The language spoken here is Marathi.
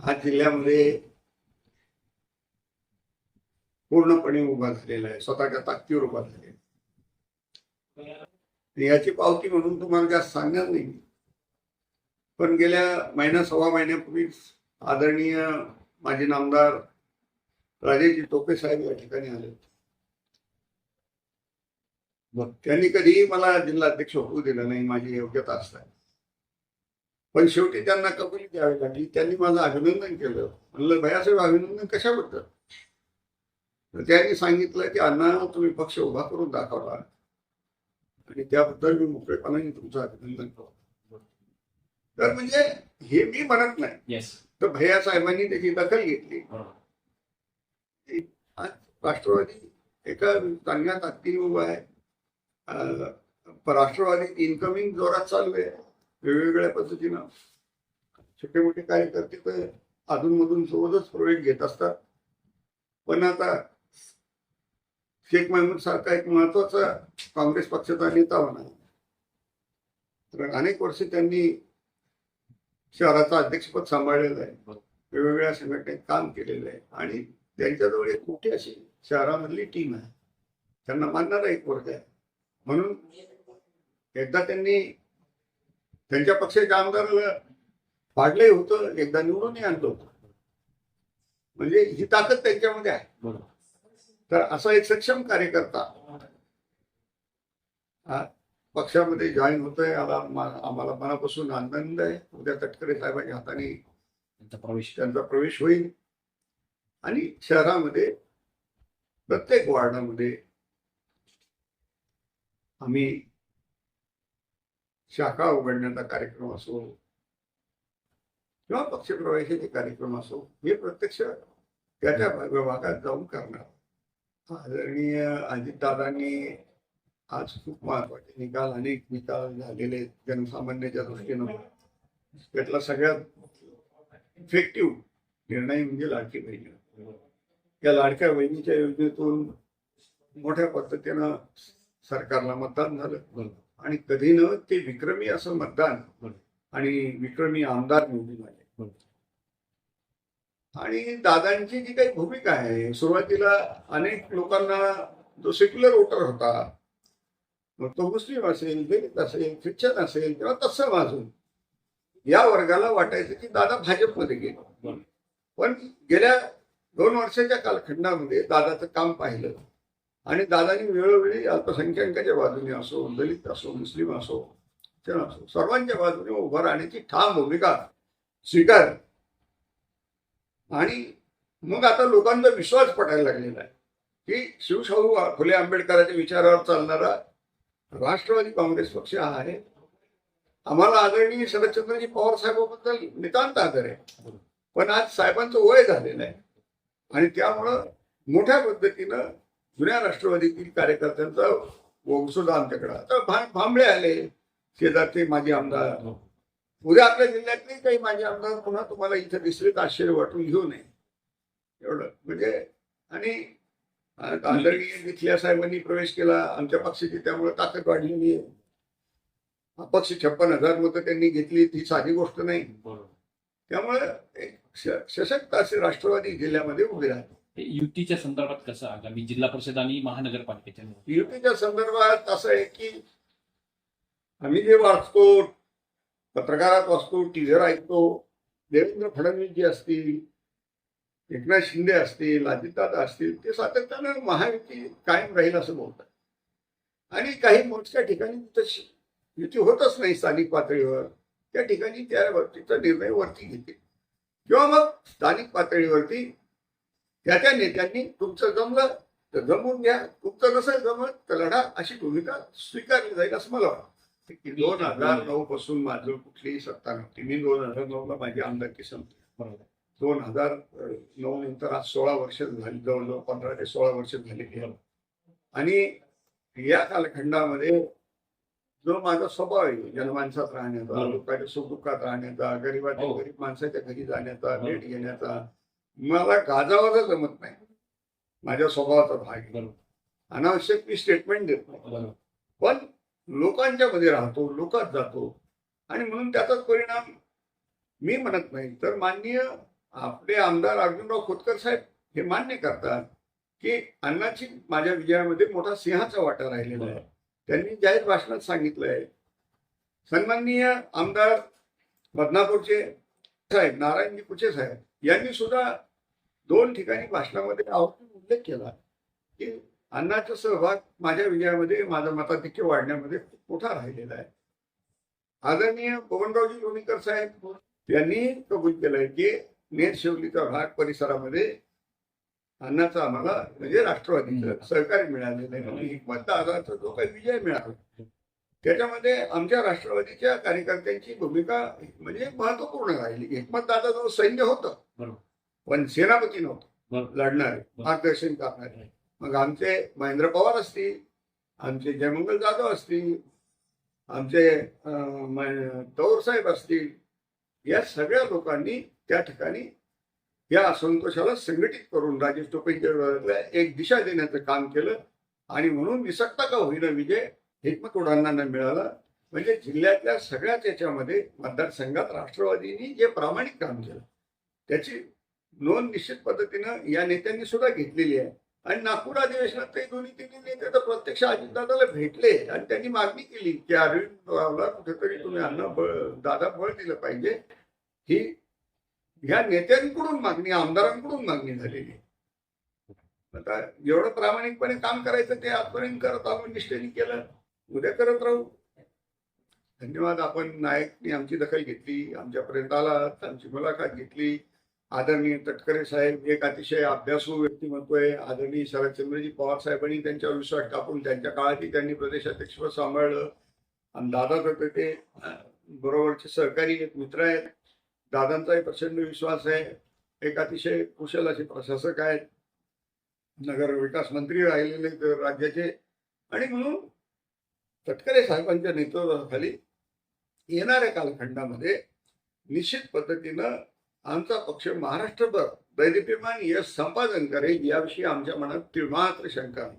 हा जिल्ह्यामध्ये पूर्णपणे उभा झालेला आहे. स्वतःच्या ताकदीवर उभा झालेला याची पावती म्हणून तुम्हाला जास्त सांगणार नाही पण गेल्या महिना सव्वा महिन्यापूर्वीच आदरणीय माजी नामदार राजेजी टोपे साहेब या ठिकाणी आले त्यांनी कधीही मला जिल्हाध्यक्ष होऊ दिलं नाही माझी योग्यता असताना. पण शेवटी त्यांना कबुली द्यावी लागली. त्यांनी माझं अभिनंदन केलं. म्हणलं भयासाहेब अभिनंदन कशाबद्दल? तर त्यांनी सांगितलं की अण्णा तुम्ही पक्ष उभा करून दाखवला आणि त्याबद्दल मी मोकळेपणाने तुमचं अभिनंदन करतो. तर म्हणजे हे मी म्हणत नाही. तर भैया साहेबांनी त्याची दखल घेतली. आज राष्ट्रवादी एका चांगल्या ताकदीने उभा आहे. राष्ट्रवादी इन्कमिंग जोरात चालू आहे. वेगवेगळ्या पद्धतीनं छोटे मोठे कार्यकर्ते तर अधूनमधून सोबतच प्रवेश घेत असतात. पण आता शेख महमूद सारखा एक महत्त्वाचा काँग्रेस पक्षाचा नेता म्हणा तर अनेक वर्ष त्यांनी शहराचं अध्यक्षपद सांभाळलेलं आहे. वेगवेगळ्या संघटनेत काम केलेलं आहे. आणि त्यांच्याजवळ एक मोठी अशी शहरामधली टीम आहे. त्यांना मानणारा एक वर्ग आहे. म्हणून एकदा त्यांनी त्यांच्या पक्षाच्या आमदाराला पाडलंही होतं. एकदा निवडूनही आणलं होतं. म्हणजे ही ताकद त्यांच्यामध्ये आहे. तर असा एक सक्षम कार्यकर्ता पक्षामध्ये जॉईन होतोय. आम्हाला मनापासून आनंद आहे. उद्या तटकरे साहेबांच्या हाताने त्यांचा प्रवेश. त्यांचा प्रवेश होईल. आणि शहरामध्ये प्रत्येक वार्डामध्ये आम्ही शाखा उघडण्याचा कार्यक्रम असो किंवा पक्षप्रवेशाचे कार्यक्रम असो हे प्रत्यक्ष त्याच्या विभागात जाऊन करणार. आदरणीय अजितदादांनी आज खूप महत्त्वाचे निकाल अनेक निकाल झालेले जनसामान्याच्या दृष्टीनं. त्यातला सगळ्यात इफेक्टिव्ह निर्णय म्हणजे लाडकी बहिणी. या लाडक्या बहिणीच्या योजनेतून मोठ्या पद्धतीनं सरकारला मतदान झालं. आणि कधी न ते विक्रमी असं मतदान आणि विक्रमी आमदार निवडून आले. आणि दादांची जी काही भूमिका आहे सुरुवातीला अनेक लोकांना जो सेक्युलर वोटर होता मग तो मुस्लिम असेल दलित असेल ख्रिश्चन असेल किंवा तत्सम असून या वर्गाला वाटायचं की दादा भाजपमध्ये गेले. पण गेल्या दोन वर्षाच्या कालखंडामध्ये दादाचं काम पाहिलं. आणि दादानी वेळोवेळी अल्पसंख्याकाच्या बाजूने असो दलित असो मुस्लिम असो क्षण असो सर्वांच्या बाजूने उभं राहण्याची ठाम भूमिका स्वीकार. आणि मग आता लोकांचा विश्वास पटायला लागलेला आहे की शिवशाहू फुले आंबेडकरांच्या विचारावर चालणारा राष्ट्रवादी काँग्रेस पक्ष हा आहे. आम्हाला आदरणीय शरदचंद्रजी पवार साहेबांबद्दल नितांत आदर आहे. पण आज साहेबांचं वय झालेलं आहे. आणि त्यामुळं मोठ्या पद्धतीनं जुन्या राष्ट्रवादीतील कार्यकर्त्यांचा वंशोध आमच्याकडे. आता भांबळे आले शेजारचे माजी आमदार. उद्या आपल्या जिल्ह्यातले काही माझे आमदार पुन्हा तुम्हाला इथे दिसले तर आश्चर्य वाटून घेऊ नये एवढं. म्हणजे आणि आदरणीय मिथल्या साहेबांनी प्रवेश केला आमच्या पक्षाची त्यामुळे ताकद वाढलेली आहे. अपक्ष छप्पन हजार मतं त्यांनी घेतली ती साधी गोष्ट नाही. त्यामुळे एक सशक्त असे राष्ट्रवादी जिल्ह्यामध्ये उभे राहते युतीच्या संदर्भात कसं आगामी जिल्हा परिषद आणि महानगरपालिकेच्या युतीच्या संदर्भात असं आहे की आम्ही जे वाचतो पत्रकारात वाचतो टीव्हीवर ऐकतो देवेंद्र फडणवीस जे असतील एकनाथ शिंदे असतील अजितदादा असतील ते सातत्यानं महायुती कायम राहील असं बोलतात. आणि काही मोठ्या ठिकाणी तशी युती होतच नाही स्थानिक पातळीवर. त्या ठिकाणी त्या बाबतीचा निर्णय वरती घेतील. किंवा मग स्थानिक पातळीवरती त्या त्या नेत्यांनी तुमचं जमलं तर जमवून घ्या तुमचं नसेल जमत तर लढा अशी भूमिका स्वीकारली जाईल असं मला वाटतं की दोन हजार नऊ पासून माझं कुठलीही सत्ता नव्हती मी दोन हजार नऊ ला माझी आमदारकी संपली बरोबर दोन हजार नऊ नंतर आज सोळा वर्ष झाली जवळजवळ पंधरा ते सोळा वर्ष झालेली आणि या कालखंडामध्ये जो माझा स्वभाव आहे जनमानसात राहण्याचा. लोकांच्या सुखदुःखात राहण्याचा गरीबाच्या हो. गरीब माणसाच्या घरी जाण्याचा. भेट घेण्याचा मला गाजावाजा जमत नाही. माझ्या स्वभावाचा भाग आहे. अनावश्यक मी स्टेटमेंट देत नाही. पण लोकांच्या मध्ये राहतो लोकात जातो. आणि म्हणून त्याचाच परिणाम मी म्हणत नाही. तर माननीय आपले आमदार अर्जुनराव खोतकर साहेब हे मान्य करतात की अण्णाची माझ्या विजयामध्ये मोठा सिंहाचा वाटा राहिलेला आहे. त्यांनी जाहीर भाषणात सांगितलंय. सन्माननीय आमदार बदनापूरचे साहेब नारायणजी कुचे साहेब यांनी सुद्धा दोन ठिकाणी भाषणामध्ये आवर्जून उल्लेख केला की अण्णाचा सहभाग माझ्या विजयामध्ये माझं मताधिक्य वाढण्यामध्ये खूप मोठा राहिलेला आहे. आदरणीय पवनरावजी लोणीकर साहेब यांनी कबूल केलंय की नेर शेवलीचा भाग परिसरामध्ये अण्णाचा आम्हाला म्हणजे राष्ट्रवादीचं सहकार्य मिळालेलं आहे. आणि हिकमतदाराचा जो काही विजय मिळाला त्याच्यामध्ये आमच्या राष्ट्रवादीच्या कार्यकर्त्यांची भूमिका म्हणजे महत्त्वपूर्ण राहिली. हिकमतदादा जो सैन्य होतं. पण सेनापती नव्हतं. लढणारे. मार्गदर्शन करणारे. मग आमचे महेंद्र पवार असतील आमचे जयमंगल जाधव असतील आमचे तौर साहेब असतील या सगळ्या लोकांनी त्या ठिकाणी या असंतोषाला संघटित करून राजेश टोपेंच्या विरोधातल्या एक दिशा देण्याचं काम केलं. आणि म्हणून निसकता का होईना विजय हिकमत उडाणांना मिळाला. म्हणजे जिल्ह्यातल्या सगळ्याच याच्यामध्ये मतदारसंघात राष्ट्रवादीनी जे प्रामाणिक काम केलं त्याची नोंद निश्चित पद्धतीनं या नेत्यांनी सुद्धा घेतलेली आहे. आणि नागपूर अधिवेशनात ते दोन्ही तिन्ही नेते तर प्रत्यक्ष अजितदादाला भेटले आणि त्यांनी मागणी केली की अरविंदला कुठेतरी तुम्ही अन्न बळ दादा बळ दिलं पाहिजे. ही ह्या नेत्यांकडून मागणी आमदारांकडून मागणी झालेली आहे. आता एवढं प्रामाणिकपणे काम करायचं ते आजपर्यंत करत आपण निष्ठेने केलं. उद्या करत राहू. धन्यवाद. आपण नायकनी आमची दखल घेतली आमच्यापर्यंत आलात आमची मुलाखत घेतली. आदरणीय तटकरे साहेब एक अतिशय अभ्यासू व्यक्तिमत्व आहे आदरणीय शरदचंद्रजी पवार साहेबांनी त्यांच्यावर विश्वास टाकून त्यांच्या काळातही त्यांनी प्रदेशाध्यक्षपद सांभाळलं. आणि दादा तर ते बरोबरचे सहकारी एक मित्र आहेत. दादांचाही प्रचंड विश्वास आहे. एक अतिशय कुशल असे प्रशासक आहेत. नगर विकास मंत्री राहिलेले तर राज्याचे. आणि म्हणून तटकरे साहेबांच्या नेतृत्वाखाली येणाऱ्या कालखंडामध्ये निश्चित पद्धतीनं आमचा पक्ष महाराष्ट्रभर दैदिप्यमान यश संपादन करेल याविषयी आमच्या मनात तिळमात्र शंका नाही